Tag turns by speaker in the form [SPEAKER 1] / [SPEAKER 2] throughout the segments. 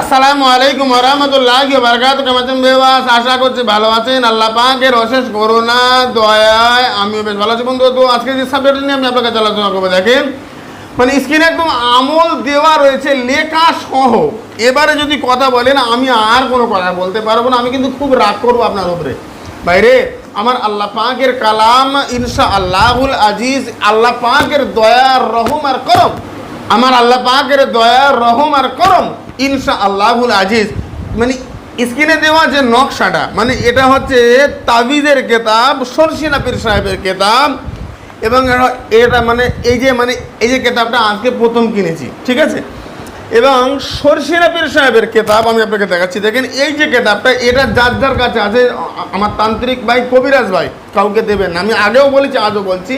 [SPEAKER 1] আসসালামু আলাইকুম রহমতুল্লাহ বারকাত কেমন বেবাস আশা করছি ভালো আছেন। আল্লাহ পাকের অশেষ করোনা দয়ায় আমিও বেশ ভালো আছি। বন্ধু, তো আজকে যে সাবজেক্ট নিয়ে আমি আপনাকে আলোচনা করব, দেখেন। মানে স্ক্রিনে একদম আমল দেওয়া রয়েছে, লেখা সহ। এবারে যদি কথা বলেন, আমি আর কোনো কথা বলতে পারব না। আমি কিন্তু খুব রাগ করব আপনার উপরে। বাইরে, আমার আল্লাহ পাকের কালাম ইনশা আল্লাহুল আজিজ, আল্লাহ পাকের দয়া রহম আর করম। আমার আল্লাহ পাকের দয়া রহম আর করম। ইনশা আল্লাহুল আজিজ। মানে স্ক্রিনে দেওয়া যে নকশাটা মানে এটা হচ্ছে তাবিজের কেতাব, সরসিনা পীর সাহেবের কেতাব, এবং এটা মানে এই যে মানে এই যে কেতাবটা আজকে প্রথম কিনেছি, ঠিক আছে? এবং সরসিনা পীর সাহেবের কেতাব আমি আপনাকে দেখাচ্ছি। দেখেন, এই যে কেতাবটা, এটা যার যার কাছে আছে, আমার তান্ত্রিক ভাই, কবিরাজ ভাই, কাউকে দেবেন না। আমি আগেও বলেছি, আজও বলছি।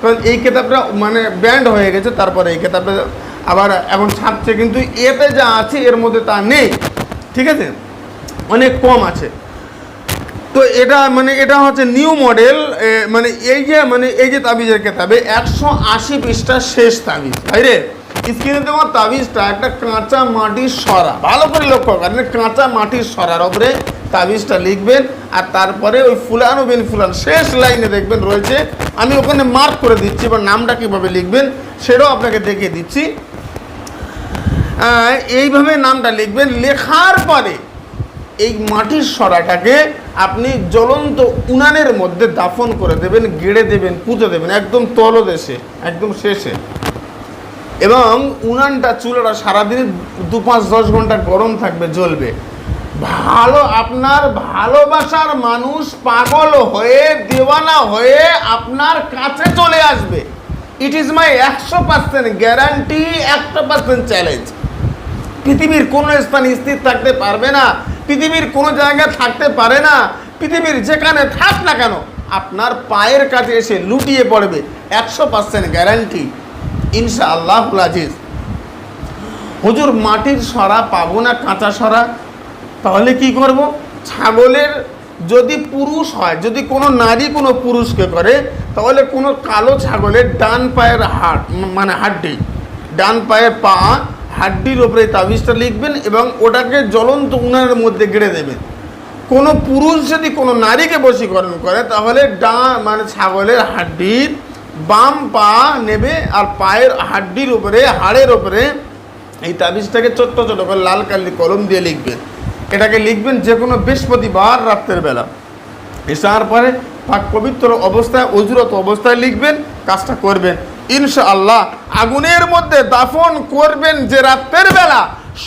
[SPEAKER 1] কারণ এই কেতাবটা মানে ব্যান্ড হয়ে গেছে, তারপরে এই কেতাবটা আবার এখন ছাপছে কিন্তু এতে যা আছে, এর মধ্যে তা নেই। ঠিক আছে? অনেক কম আছে। তো এটা মানে এটা হচ্ছে নিউ মডেল মানে এই যে মানে এই যে তাবিজের কেতাবে একশো আশি পৃষ্ঠা শেষ তাবিজ ভাইরে স্ক্রিনে দেওয়া তাবিজটা একটা কাঁচা মাটির সরা। ভালো করে লক্ষ্য করেন কাঁচা মাটির সরার ওপরে তাবিজটা লিখবেন আর তারপরে ওই ফুলানো বিন ফুলান শেষ লাইনে দেখবেন রয়েছে। আমি ওখানে মার্ক করে দিচ্ছি বা নামটা কীভাবে লিখবেন, সেটাও আপনাকে দেখিয়ে দিচ্ছি। এইভাবে নামটা লিখবেন। লেখার পরে এই মাটির সরাটাকে আপনি জ্বলন্ত উনানের মধ্যে দাফন করে দেবেন, গেড়ে দেবেন, পুঁতে দেবেন একদম তলদেশে, একদম শেষে। এবং উনানটা, চুলাটা সারাদিন দু পাঁচ দশ ঘণ্টা গরম থাকবে, জ্বলবে। ভালো আপনার ভালোবাসার মানুষ পাগল হয়ে, দেওয়ানা হয়ে আপনার কাছে চলে আসবে। ইট ইজ মাই একশো পার্সেন্ট গ্যারান্টি একশো পার্সেন্ট চ্যালেঞ্জ পৃথিবীর কোনো স্থান স্থির থাকতে পারবে না, পৃথিবীর কোনো জায়গায় থাকতে পারে না, পৃথিবীর যেখানে থাক না কেন, আপনার পায়ের কাছে এসে লুটিয়ে পড়বে, একশো পার্সেন্ট গ্যারান্টি ইনশা আল্লাহ আজিজ। হুজুর, মাটির সরা পাবো না কাঁচা সরা? তাহলে কি করব? ছাগলের যদি পুরুষ হয়, যদি কোনো নারী কোনো পুরুষকে করে, তাহলে কোনো কালো ছাগলের ডান পায়ের হাড় মানে হাড্ডি, ডান পায়ের পা হাড্ডির ওপরে তাবিজটা লিখবেন এবং ওটাকে জ্বলন্ত উনানের মধ্যে গেড়ে দেবেন। কোনো পুরুষ যদি কোনো নারীকে বশীকরণ করে, তাহলে ডা মানে ছাগলের হাড্ডির বাম পা নেবে আর পায়ের হাড্ডির উপরে, হাড়ের উপরে এই তাবিজটাকে ছোট্ট ছোট করে লাল কালি কলম দিয়ে লিখবেন। এটাকে লিখবেন যে কোনো বৃহস্পতিবার রাত্রের বেলা। এসার পরে পাক পবিত্র অবস্থায়, অজুরত অবস্থায় লিখবেন, কাজটা করবেন। ইনশা আল্লাহ আগুনের মধ্যে দাফন করবেন যে রাত্রের বেলা,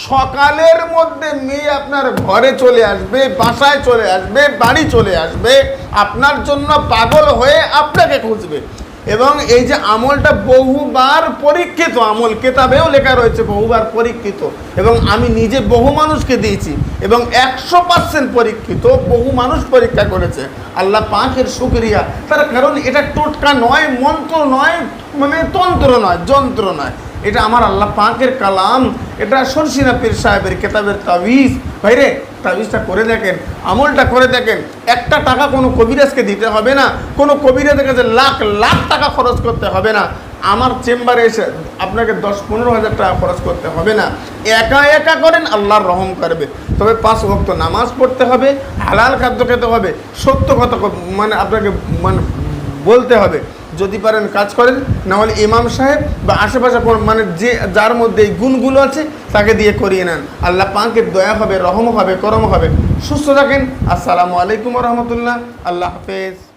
[SPEAKER 1] সকালের মধ্যে মেয়ে আপনার ঘরে চলে আসবে, বাসায় চলে আসবে, বাড়ি চলে আসবে, আপনার জন্য পাগল হয়ে আপনাকে খুঁজবে। এবং এই যে আমলটা বহুবার পরীক্ষিত, আমল কেতাবেও লেখা রয়েছে বহুবার পরীক্ষিত, এবং আমি নিজে বহু মানুষকে দিয়েছি, এবং একশো পার্সেন্ট পরীক্ষিত বহু মানুষ পরীক্ষা করেছে। আল্লাহ পাখের সুক্রিয়া তার কারণ এটা টোটকা নয়, মন্ত্র নয় মানে তন্ত্র নয়, যন্ত্র নয়। এটা আমার আল্লাহ পাকের কালাম। এটা সরসিনা পীর সাহেবের কেতাবের তাবিজ। ভাইরে তাবিজটা করে দেখেন, আমলটা করে দেখেন। একটা টাকা কোনো কবিরাজকে দিতে হবে না। কোনো কবিরাজের কাছে লাখ লাখ টাকা খরচ করতে হবে না। আমার চেম্বারে এসে আপনাকে দশ, পনেরো হাজার টাকা খরচ করতে হবে না। একা একা করেন, আল্লাহর রহম করবে। তবে পাঁচ ভক্ত নামাজ পড়তে হবে, হালাল খাদ্য খেতে হবে, সত্য কথা মানে আপনাকে মানে বলতে হবে। যদি পারেন কাজ করেন, নাহলে ইমাম সাহেব বা আশেপাশে মানে যে যার মধ্যে এই গুণগুলো আছে, তাকে দিয়ে করিয়ে নেন। আল্লাহ পাঁকে দয়া হবে রহম হবে করম হবে। সুস্থ থাকেন। আসসালামু আলাইকুম রহমতুল্লাহ। আল্লাহ হাফেজ।